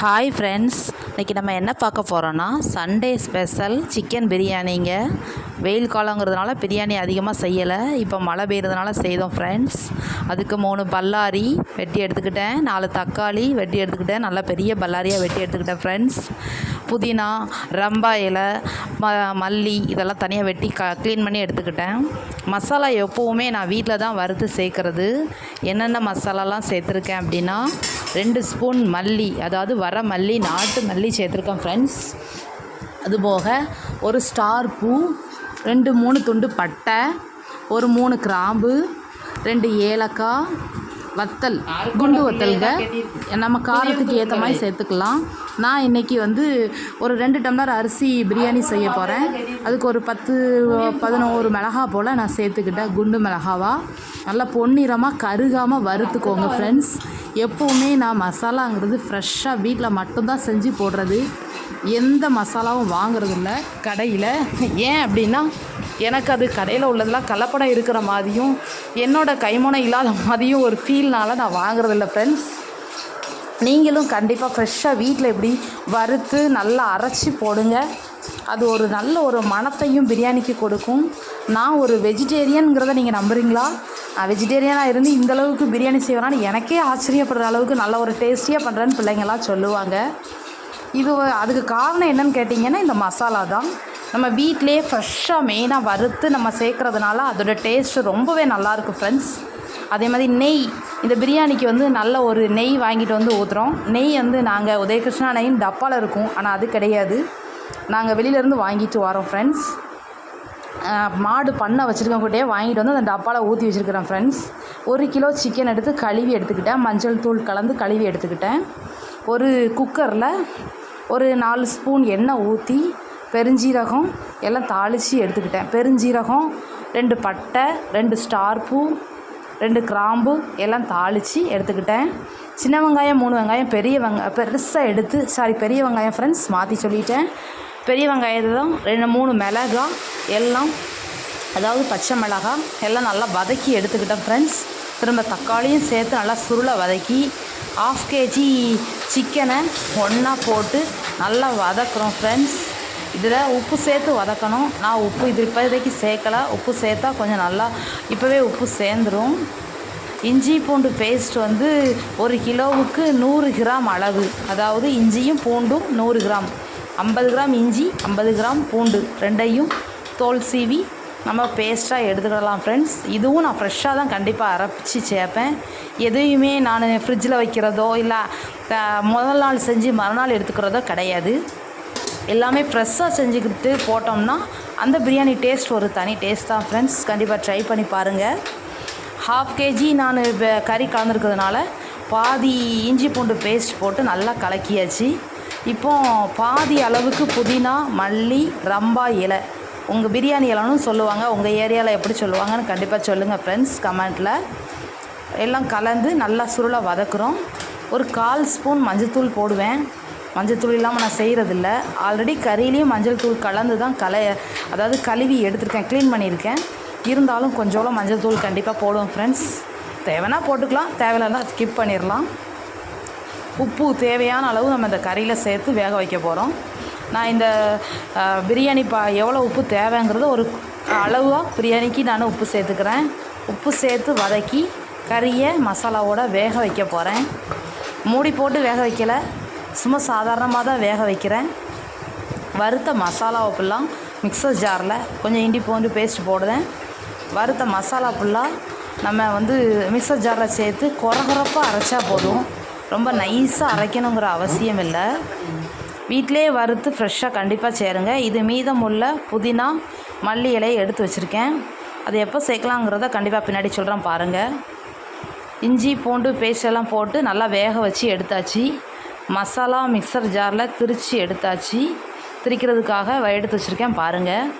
Hi friends இன்றைக்கி நம்ம என்ன பார்க்க போகிறோன்னா சண்டே ஸ்பெஷல் சிக்கன் பிரியாணிங்க. வெயில் காலங்கிறதுனால பிரியாணி அதிகமாக செய்யலை. இப்போ மழை பெய்கிறதுனால செய்தோம் ஃப்ரெண்ட்ஸ் அதுக்கு மூணு பல்லாரி வெட்டி எடுத்துக்கிட்டேன். நாலு தக்காளி வெட்டி எடுத்துக்கிட்டேன். நல்லா பெரிய பல்லாரியாக வெட்டி எடுத்துக்கிட்டேன் ஃப்ரெண்ட்ஸ் புதினா ரம்பா இலை ம மல்லி இதெல்லாம் தனியாக வெட்டி க க்ளீன் பண்ணி எடுத்துக்கிட்டேன். மசாலா எப்போவுமே நான் வீட்டில் தான் வறுத்து சேர்க்குறது. என்னென்ன மசாலாலாம் சேர்த்துருக்கேன் அப்படின்னா ரெண்டு ஸ்பூன் மல்லி அதாவது வர மல்லி நாட்டு மல்லி சேர்த்துருக்கேன் ஃப்ரெண்ட்ஸ் அதுபோக ஒரு ஸ்டார் பூ ரெண்டு மூணு துண்டு பட்டை ஒரு மூணு கிராம்பு ரெண்டு ஏலக்காய் வத்தல் குண்டு வத்தல்க நம்ம காரத்துக்கு ஏற்ற மாதிரி சேர்த்துக்கலாம். நான் இன்றைக்கி வந்து ஒரு ரெண்டு டம்ளர் அரிசி பிரியாணி செய்ய போகிறேன் அதுக்கு ஒரு பத்து பதினோரு மிளகா போல் நான் சேர்த்துக்கிட்டேன். குண்டு மிளகாவா. நல்லா பொன்னிறமாக கருகாமல் வறுத்துக்கோங்க ஃப்ரெண்ட்ஸ் எப்போவுமே நான் மசாலாங்கிறது ஃப்ரெஷ்ஷாக வீட்டில் மட்டும்தான் செஞ்சு போடுறது. எந்த மசாலாவும் வாங்குறதில்ல கடையில். ஏன் அப்படின்னா எனக்கு அது கடையில் உள்ளதெல்லாம் கலப்படம் இருக்கிற மாதிரியும் என்னோடய கைமுனை இல்லாத மாதிரியும் ஒரு ஃபீல்னால நான் வாங்குறதில்ல ஃப்ரெண்ட்ஸ் நீங்களும் கண்டிப்பாக ஃப்ரெஷ்ஷாக வீட்டில் எப்படி வறுத்து நல்லா அரைச்சி போடுங்க. அது ஒரு நல்ல ஒரு மனத்தையும் பிரியாணிக்கு கொடுக்கும். நான் ஒரு வெஜிடேரியனுங்கிறத நீங்கள் நம்புறீங்களா? நான் வெஜிடேரியனாக இருந்து இந்தளவுக்கு பிரியாணி செய்வேனான்னு எனக்கே ஆச்சரியப்படுற அளவுக்கு நல்ல ஒரு டேஸ்டியாக பண்ணுறேன்னு பிள்ளைங்களாம் சொல்லுவாங்க. இது அதுக்கு காரணம் என்னன்னு கேட்டிங்கன்னா இந்த மசாலா தான். நம்ம வீட்டிலே ஃப்ரெஷ்ஷாக மெயினாக வறுத்து நம்ம சேர்க்குறதுனால அதோட டேஸ்ட்டு ரொம்பவே நல்லாயிருக்கும் ஃப்ரெண்ட்ஸ் அதே மாதிரி நெய். இந்த பிரியாணிக்கு வந்து நல்ல ஒரு நெய் வாங்கிட்டு வந்து ஊற்றுறோம் நெய் வந்து நாங்கள் உதயகிருஷ்ணா நெய்ன்னு டப்பாவில் இருக்கும். ஆனால் அது கிடையாது. நாங்கள் வெளியிலேருந்து வாங்கிட்டு வரோம் ஃப்ரெண்ட்ஸ் மாடு பண்ணை வச்சுருக்கவங்கிட்டே வாங்கிட்டு வந்து அந்த டப்பாவில் ஊற்றி வச்சுருக்கிறேன் ஃப்ரெண்ட்ஸ் ஒரு கிலோ சிக்கன் எடுத்து கழுவி எடுத்துக்கிட்டேன். மஞ்சள் தூள் கலந்து கழுவி எடுத்துக்கிட்டேன். ஒரு குக்கரில் ஒரு நாலு ஸ்பூன் எண்ணெய் ஊற்றி பெருஞ்சீரகம் எல்லாம் தாளித்து எடுத்துக்கிட்டேன். பெருஞ்சீரகம் ரெண்டு பட்டை ரெண்டு ஸ்டார் பூ ரெண்டு கிராம்பு எல்லாம் தாளித்து எடுத்துக்கிட்டேன். சின்ன வெங்காயம் மூணு வெங்காயம் பெரிய வெங்காயம் பெருசாக எடுத்து சாரி பெரிய வெங்காயம் ஃப்ரெண்ட்ஸ் மாற்றி சொல்லிட்டேன். பெரிய வெங்காயத்தை தான் ரெண்டு மூணு மிளகா எல்லாம் அதாவது பச்சை மிளகா எல்லாம் நல்லா வதக்கி எடுத்துக்கிட்டேன் ஃப்ரெண்ட்ஸ் திரும்ப தக்காளியும் சேர்த்து நல்லா சுருளை வதக்கி ஆஃப் கேஜி சிக்கனை ஒன்றா போட்டு நல்லா வதக்குறோம் ஃப்ரெண்ட்ஸ் இதில் உப்பு சேர்த்து வதக்கணும். நான் உப்பு இது இப்போதைக்கு சேர்க்கலை. உப்பு சேர்த்தா கொஞ்சம் நல்லா இப்போவே உப்பு சேர்ந்துடும் இஞ்சி பூண்டு பேஸ்ட் வந்து ஒரு கிலோவுக்கு நூறு கிராம் அளவு. அதாவது இஞ்சியும் பூண்டும் நூறு கிராம். ஐம்பது கிராம் இஞ்சி ஐம்பது கிராம் பூண்டு ரெண்டையும் தோல் சீவி நம்ம பேஸ்ட்டாக எடுத்துக்கிடலாம் ஃப்ரெண்ட்ஸ் இதுவும் நான் ஃப்ரெஷ்ஷாக தான் கண்டிப்பாக அரைச்சி சேர்ப்பேன். எதையுமே நான் ஃப்ரிட்ஜில் வைக்கிறதோ இல்லை முதல் நாள் செஞ்சு மறுநாள் எடுத்துக்கிறதோ கிடையாது. எல்லாமே ஃப்ரெஷ்ஷாக செஞ்சுக்கிட்டு போட்டோம்னா அந்த பிரியாணி டேஸ்ட் ஒரு தனி டேஸ்ட் தான் ஃப்ரெண்ட்ஸ் கண்டிப்பாக ட்ரை பண்ணி பாருங்கள் ஹாஃப் கேஜி நான் இப்போ கறி கலந்துருக்கிறதுனால பாதி இஞ்சி பூண்டு பேஸ்ட் போட்டு நல்லா கலக்கியாச்சு. இப்போ பாதி அளவுக்கு புதினா மல்லி ரம்பா இலை. உங்கள் பிரியாணி இலைன்னு சொல்லுவாங்க. உங்கள் ஏரியாவில் எப்படி சொல்லுவாங்கன்னு கண்டிப்பாக சொல்லுங்கள் ஃப்ரெண்ட்ஸ் கமெண்ட்டில் எல்லாம் கலந்து நல்லா சுருளை வதக்குறோம். ஒரு கால் ஸ்பூன் மஞ்சத்தூள் போடுவேன். மஞ்சள் தூள் இல்லாமல் நான் செய்கிறதில்ல ஆல்ரெடி கறியிலையும் மஞ்சள் தூள் கலந்து தான் கலை அதாவது கழுவி எடுத்திருக்கேன் க்ளீன் பண்ணியிருக்கேன். இருந்தாலும் கொஞ்சோளம் மஞ்சள் தூள் கண்டிப்பாக போடுவோம் ஃப்ரெண்ட்ஸ் தேவைன்னா போட்டுக்கலாம் தேவையில்லைன்னா ஸ்கிப் பண்ணிடலாம் உப்பு தேவையான அளவு நம்ம இந்த கறியில் சேர்த்து வேக வைக்க போகிறோம் நான் இந்த பிரியாணி பா எவ்வளோ உப்பு தேவைங்கிறது ஒரு அளவாக பிரியாணிக்கு நான் உப்பு சேர்த்துக்கிறேன். உப்பு சேர்த்து வதக்கி கறியை மசாலாவோட வேக வைக்க போகிறேன் மூடி போட்டு வேக வைக்கலை. சும்மா சாதாரணமாக தான் வேக வைக்கிறேன். வறுத்த மசாலாவை ஃபுல்லாக மிக்சர் ஜாரில் கொஞ்சம் இண்டி பூண்டு பேஸ்ட் போடுவேன் வறுத்த மசாலா ஃபுல்லாக நம்ம வந்து மிக்சர் ஜாரில் சேர்த்து குறகுறப்பாக அரைச்சா போதும். ரொம்ப நைஸாக அரைக்கணுங்கிற அவசியம் இல்லை. வீட்டிலே வறுத்து ஃப்ரெஷ்ஷாக கண்டிப்பாக சேருங்க. இது மீதம் உள்ள புதினா மல்லி இலையை எடுத்து வச்சுருக்கேன். அது எப்போ சேர்க்கலாங்கிறத கண்டிப்பாக பின்னாடி சொல்கிறேன் பாருங்கள் இஞ்சி பூண்டு பேஸ்ட் எல்லாம் போட்டு நல்லா வேக வச்சு எடுத்தாச்சு. மசாலா மிக்சர் ஜாரில் திரித்து எடுத்தாச்சு. திரிக்கிறதுக்காக எடுத்து வச்சுருக்கேன் பாருங்கள்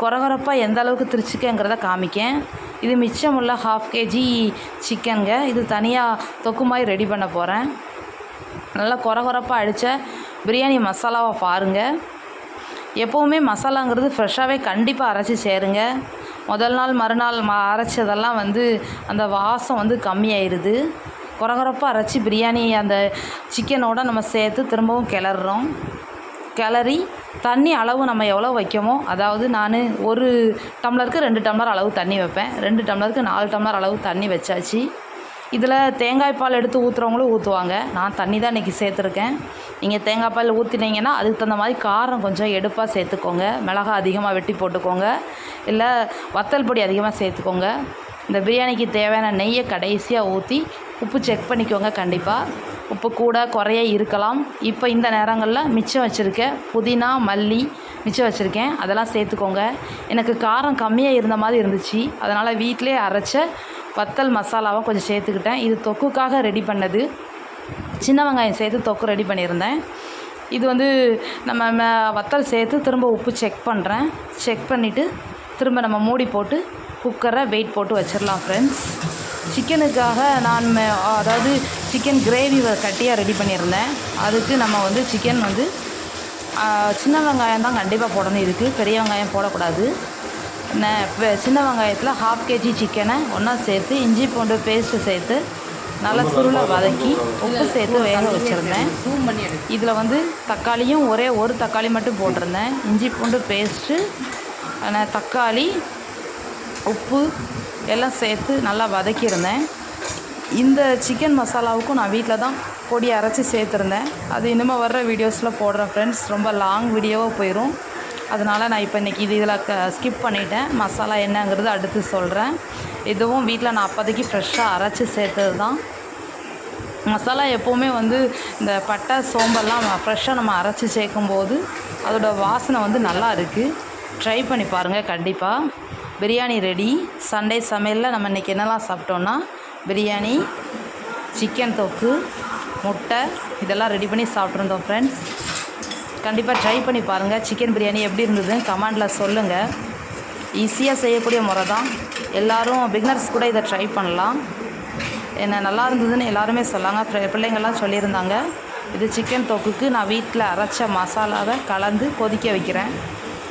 குறகுறப்பாக எந்த அளவுக்கு திரிச்சிக்கங்கிறத காமிக்கேன். இது மிச்சமுள்ள ஹாஃப் கேஜி சிக்கனுங்க இது தனியாக தொக்கு மாதிரி ரெடி பண்ண போகிறேன் நல்லா குறகுறப்பாக அடித்த பிரியாணி மசாலாவை பாருங்கள் எப்போவுமே மசாலாங்கிறது ஃப்ரெஷ்ஷாகவே கண்டிப்பாக அரைச்சி சேருங்க. முதல் நாள் மறுநாள் ம அரைச்சதெல்லாம் வந்து அந்த வாசம் வந்து கம்மியாயிருது. குறகுறப்பாக அரைச்சி பிரியாணி அந்த சிக்கனோட நம்ம சேர்த்து திரும்பவும் கிளறுறோம். கிளறி தண்ணி அளவு நம்ம எவ்வளோ வைக்கமோ அதாவது நான் ஒரு டம்ளருக்கு ரெண்டு டம்ளர் அளவு தண்ணி வைப்பேன். ரெண்டு டம்ளருக்கு நாலு டம்ளர் அளவு தண்ணி வச்சாச்சு. இதில் தேங்காய் பால் எடுத்து ஊற்றுறவங்களும் ஊற்றுவாங்க நான் தண்ணி தான் இன்றைக்கி சேர்த்துருக்கேன். நீங்கள் தேங்காய் பால் ஊற்றினீங்கன்னா அதுக்கு தகுந்த மாதிரி காரம் கொஞ்சம் எடுப்பாக சேர்த்துக்கோங்க. மிளகா அதிகமாக வெட்டி போட்டுக்கோங்க. இல்லை வத்தல் பொடி அதிகமாக சேர்த்துக்கோங்க. இந்த பிரியாணிக்கு தேவையான நெய்யை கடைசியாக ஊற்றி உப்பு செக் பண்ணிக்கோங்க கண்டிப்பாக உப்பு கூட குறைய இருக்கலாம். இப்போ இந்த நேரங்களில் மிச்சம் வச்சுருக்கேன் புதினா மல்லி மிச்சம் வச்சுருக்கேன். அதெல்லாம் சேர்த்துக்கோங்க. எனக்கு காரம் கம்மியாக இருந்த மாதிரி இருந்துச்சு. அதனால் வீட்டிலே அரைச்ச வத்தல் மசாலாவை கொஞ்சம் சேர்த்துக்கிட்டேன். இது தொக்குக்காக ரெடி பண்ணது. சின்ன வெங்காயம் சேர்த்து தொக்கு ரெடி பண்ணியிருந்தேன். இது வந்து நம்ம வத்தல் சேர்த்து திரும்ப உப்பு செக் பண்ணுறேன் செக் பண்ணிவிட்டு திரும்ப நம்ம மூடி போட்டு குக்கரை வெயிட் போட்டு வச்சிடலாம் ஃப்ரெண்ட்ஸ் சிக்கனுக்காக நான் ம- அதாவது சிக்கன் கிரேவி கட்டியாக ரெடி பண்ணியிருந்தேன். அதுக்கு நம்ம வந்து சிக்கன் வந்து சின்ன வெங்காயம் தான் கண்டிப்பாக போடணும். இருக்குது பெரிய வெங்காயம் போடக்கூடாது. சின்ன வெங்காயத்தில் ஹாஃப் கேஜி சிக்கனை ஒன்றா சேர்த்து இஞ்சி பூண்டு பேஸ்ட்டு சேர்த்து நல்லா சுருளை வதக்கி உப்பு சேர்த்து வேக வச்சுருந்தேன். ஜூம் பண்ணி எடு இதில் வந்து தக்காளியும் ஒரே ஒரு தக்காளி மட்டும் போட்டிருந்தேன். இஞ்சி பூண்டு பேஸ்ட்டு நான் தக்காளி உப்பு எல்லாம் சேர்த்து நல்லா வதக்கியிருந்தேன். இந்த சிக்கன் மசாலாவுக்கும் நான் வீட்டில் தான் பொடி அரைச்சி சேர்த்துருந்தேன். அது இனிமேல் வர்ற வீடியோஸில் போடுறேன் ஃப்ரெண்ட்ஸ் ரொம்ப லாங் வீடியோவாக போயிடும் அதனால் நான் இப்போ இன்றைக்கி இது இதில் க ஸ்கிப் பண்ணிட்டேன். மசாலா என்னங்கிறது அடுத்து சொல்கிறேன் இதுவும் வீட்டில் நான் அப்போதைக்கு ஃப்ரெஷ்ஷாக அரைச்சி சேர்த்தது தான். மசாலா எப்போவுமே வந்து இந்த பட்டை சோம்பெல்லாம் ஃப்ரெஷ்ஷாக நம்ம அரைச்சி சேர்க்கும்போது அதோட வாசனை வந்து நல்லா இருக்குது ட்ரை பண்ணி பாருங்கள் கண்டிப்பாக பிரியாணி ரெடி. சண்டே சமையலில் நம்ம இன்றைக்கி என்னெல்லாம் சாப்பிட்டோன்னா பிரியாணி சிக்கன் தொக்கு முட்டை இதெல்லாம் ரெடி பண்ணி சாப்பிட்ருந்தோம் ஃப்ரெண்ட்ஸ் கண்டிப்பாக ட்ரை பண்ணி பாருங்கள் சிக்கன் பிரியாணி எப்படி இருந்ததுன்னு கமெண்டில் சொல்லுங்கள் ஈஸியாக செய்யக்கூடிய முறை தான். எல்லோரும் பிகினர்ஸ் கூட இதை ட்ரை பண்ணலாம். என்ன நல்லா இருந்ததுன்னு எல்லாருமே சொன்னாங்க பிள்ளைங்கள்லாம் சொல்லியிருந்தாங்க. இது சிக்கன் தொக்குக்கு நான் வீட்டில் அரைச்ச மசாலாவை கலந்து கொதிக்க வைக்கிறேன்.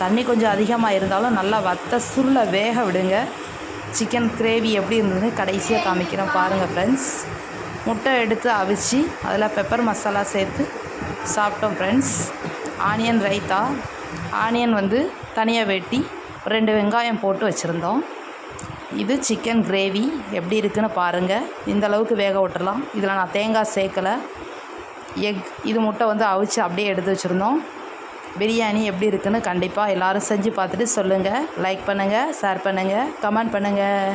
தண்ணி கொஞ்சம் அதிகமாக இருந்தாலும் நல்லா வத்த சுருளை வேக விடுங்க. சிக்கன் கிரேவி எப்படி இருந்ததுன்னு கடைசியாக காமிக்கிறோம் பாருங்கள் ஃப்ரெண்ட்ஸ் முட்டை எடுத்து அவிச்சு அதில் பெப்பர் மசாலா சேர்த்து சாப்பிட்டோம் ஃப்ரெண்ட்ஸ் ஆனியன் ரைத்தா. ஆனியன் வந்து தனியாக வெட்டி ரெண்டு வெங்காயம் போட்டு வச்சுருந்தோம். இது சிக்கன் கிரேவி எப்படி இருக்குன்னு பாருங்கள் இந்த அளவுக்கு வேக விட்டுறலாம். இதில் நான் தேங்காய் சேர்க்கலை. எக் இது முட்டை வந்து அவிச்சு அப்படியே எடுத்து வச்சுருந்தோம். பிரியாணி எப்படி இருக்குன்னு கண்டிப்பாக எல்லோரும் செஞ்சு பார்த்துட்டு சொல்லுங்கள் லைக் பண்ணுங்கள் ஷேர் பண்ணுங்கள் கமெண்ட் பண்ணுங்கள்